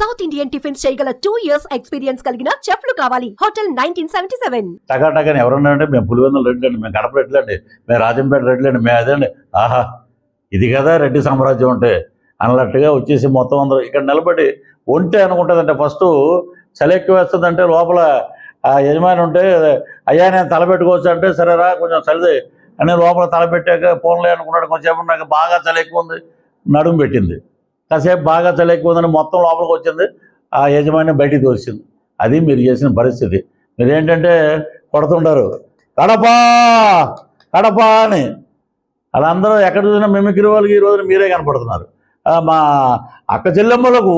South Indian tiffins చేయగల two years experience కలిగిన చెఫ్లు కావాలి. హోటల్ నైన్టీన్ సెవెంటీ సెవెన్ టకాటకని మేము పులివెందులు రెడ్డి అండి మేము గడప రెడ్డి అండి మేము రాజంపేట రెడ్డి అండి మేము అదే అండి. ఆహా ఇది కదా రెడ్డి సామ్రాజ్యం అంటే. అన్నట్టుగా వచ్చేసి మొత్తం అందరూ ఇక్కడ నిలబడి ఒంటే అనుకుంటుందంటే ఫస్ట్ చలి ఎక్కువ వేస్తుందంటే లోపల ఆ యజమాని ఉంటే అయ్యా నేను తలపెట్టుకోవచ్చు అంటే సరేరా కొంచెం చలిది అని లోపల తలపెట్టాక ఫోన్లే అనుకున్నాడు కొంచెంసేపు నాకు బాగా చలి ఎక్కువ ఉంది నడుము పెట్టింది. కాసేపు బాగా చలి మొత్తం లోపలికి వచ్చింది. ఆ యజమాని బయటికి తోసింది. అది మీరు చేసిన పరిస్థితి. మీరేంటంటే కొడుతుంటారు కడపా కడప అని. అలా అందరూ ఎక్కడ చూసినా మిమిక్రీ వాళ్ళకి ఈ రోజున మీరే కనపడుతున్నారు. మా అక్క చెల్లెమ్మలకు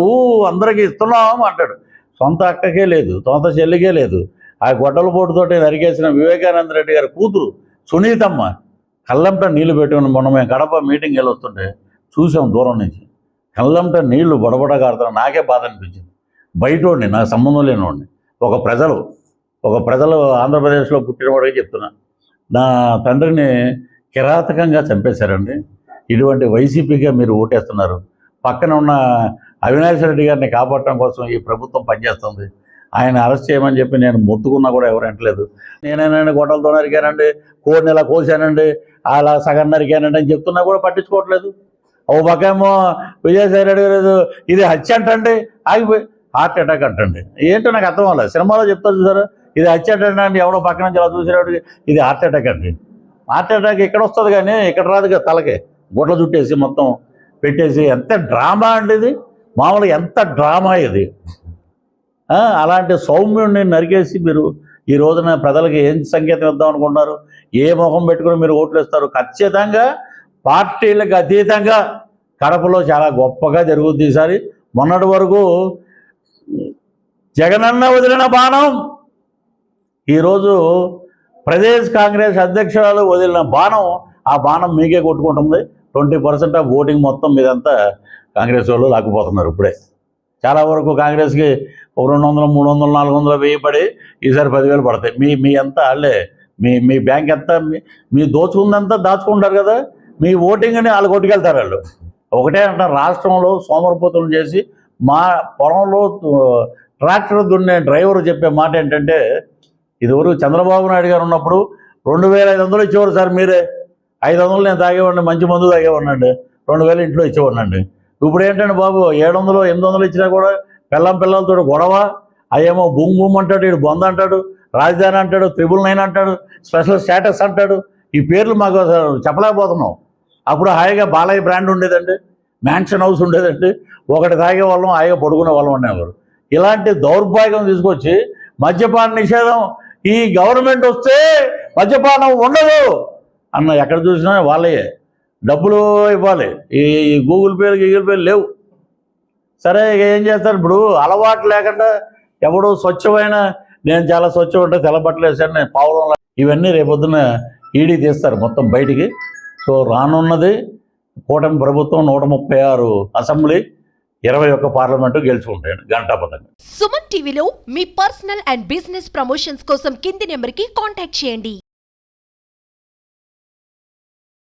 అందరికీ ఇస్తున్నాం అంటాడు. సొంత అక్కకే లేదు సొంత చెల్లికే లేదు. ఆ గొడ్డల పోటుతోటి నరికేసిన వివేకానంద రెడ్డి గారి కూతురు సునీతమ్మ కళ్ళంట నీళ్ళు పెట్టుకుని మొన్న మేము కడప మీటింగ్ వెళ్ళి వస్తుంటే చూసాం దూరం నుంచి. కళ్ళంట నీళ్ళు బడబడ కారుతున్నా నాకే బాధ అనిపించింది. బయటోడిని నాకు సంబంధం లేనివాడిని. ఒక ప్రజలు ఒక ప్రజలు ఆంధ్రప్రదేశ్లో పుట్టినవాడికి చెప్తున్నా. నా తండ్రిని కిరాతకంగా చంపేశారండి. ఇటువంటి వైసీపీగా మీరు ఓటేస్తున్నారు. పక్కన ఉన్న అవినాష్ రెడ్డి గారిని కాపాడటం కోసం ఈ ప్రభుత్వం పనిచేస్తుంది. ఆయన అరెస్ట్ చేయమని చెప్పి నేను మొత్తుకున్నా కూడా ఎవరు అంటలేదు నేనైనా గొడవలతో నరికానండి కోడిని ఇలా కోసానండి. అలా సగం నరికానండి అని చెప్తున్నా కూడా పట్టించుకోవట్లేదు. ఓ పక్కేమో విజయసాయి రెడ్డి గారు ఇది హత్య అంటండి. ఆగిపోయి హార్ట్ అటాక్ అంటండి. ఏంటో నాకు అర్థం అవ్వలేదు. సినిమాలో చెప్తారు చూసారు? ఇది హత్య అంటే అండి ఎవడో పక్క నుంచి అలా చూసేవాడికి ఇది హార్ట్ అటాక్ అండి. హార్ట్ అటాక్ ఇక్కడ వస్తుంది కానీ ఇక్కడ రాదు కదా తలకే. గుడ్ల చుట్టేసి మొత్తం పెట్టేసి ఎంత డ్రామా అండి ఇది? మామూలుగా ఎంత డ్రామా ఇది? అలాంటి సౌమ్యుడిని నరికేసి మీరు ఈ రోజున ప్రజలకి ఏం సంకేతం ఇద్దాం అనుకుంటున్నారు? ఏ ముఖం పెట్టుకుని మీరు ఓట్లు ఇస్తారు ఖచ్చితంగా పార్టీలకు అతీతంగా కడపలో చాలా గొప్పగా జరుగుద్ది ఈసారి. మొన్నటి వరకు జగనన్న వదిలిన బాణం ఈరోజు ప్రదేశ్ కాంగ్రెస్ అధ్యక్షురాలు వదిలిన బాణం ఆ బాణం మీకే కొట్టుకుంటుంది. ట్వంటీ పర్సెంట్ ఆఫ్ ఓటింగ్ మొత్తం మీదంతా కాంగ్రెస్ వాళ్ళు లాక్కుపోతున్నారు ఇప్పుడే. చాలా వరకు కాంగ్రెస్కి ఒక రెండు వందలు మూడు వందలు నాలుగు వందలు వెయ్యి పడి ఈసారి పదివేలు పడతాయి. మీ మీ అంతా వాళ్ళే మీ మీ బ్యాంక్ అంతా మీ- మీ దోచుకుందంతా దాచుకుంటారు కదా. మీ ఓటింగ్ని వాళ్ళు కొట్టుకెళ్తారు వాళ్ళు. ఒకటే అంటారు రాష్ట్రంలో సోమరపోతులు చేసి మా పొలంలో ట్రాక్టర్ దున్నే డ్రైవర్ చెప్పే మాట ఏంటంటే ఇదివరకు చంద్రబాబు నాయుడు గారు ఉన్నప్పుడు రెండు వేల ఐదు వందలు ఇచ్చేవారు సార్ మీరే. ఐదు వందలు నేను తాగేవాడిని మంచి మందు తాగేవాడినండి. రెండు వేలు ఇంట్లో ఇచ్చేవాడినండి. ఇప్పుడు ఏంటంటే బాబు ఏడు వందలు ఎనిమిది వందలు ఇచ్చినా కూడా పిల్లం పిల్లలతో గొడవ అయ్యేమో బూమ్ బూమ్ అంటాడు ఇడు బొంద అంటాడు రాజధాని అంటాడు త్రిబుల్ నైన్ అంటాడు స్పెషల్ స్టేటస్ అంటాడు. ఈ పేర్లు మాకు చెప్పలేకపోతున్నాం. అప్పుడు హాయిగా బాలయ్య బ్రాండ్ ఉండేదండి మ్యాన్షన్ హౌస్ ఉండేదండి ఒకటి తాగే వాళ్ళం హాయిగా పడుకునే వాళ్ళం ఉండేవారు ఇలాంటి దౌర్భాగ్యం తీసుకొచ్చి మద్యపాన నిషేధం ఈ గవర్నమెంట్ వస్తే మద్యపానం ఉండదు అన్న ఎక్కడ చూసినా వాళ్ళయే. డబ్బులు ఇవ్వాలి. ఈ గూగుల్ పేలు గూగుల్ పేలు లేవు. సరే ఇక ఏం చేస్తారు? ఇప్పుడు అలవాటు లేకుండా ఎవడు స్వచ్ఛమైన నేను చాలా స్వచ్ఛం ఉంటే తెల్లబట్టలు నేను పావులం ఇవన్నీ రేపొద్దున ఈడీ తీస్తారు మొత్తం బయటికి. సో రానున్నది కూటమి ప్రభుత్వం నూట ముప్పై ఆరు అసెంబ్లీ ఇరవై ఒక్క పార్లమెంటు గెలుచుకుంటాడు గంటాపదంగా సుమన్ టీవీలో మీ పర్సనల్ అండ్ బిజినెస్ ప్రమోషన్స్ కోసం కింది నెంబర్కి కాంటాక్ట్ చేయండి.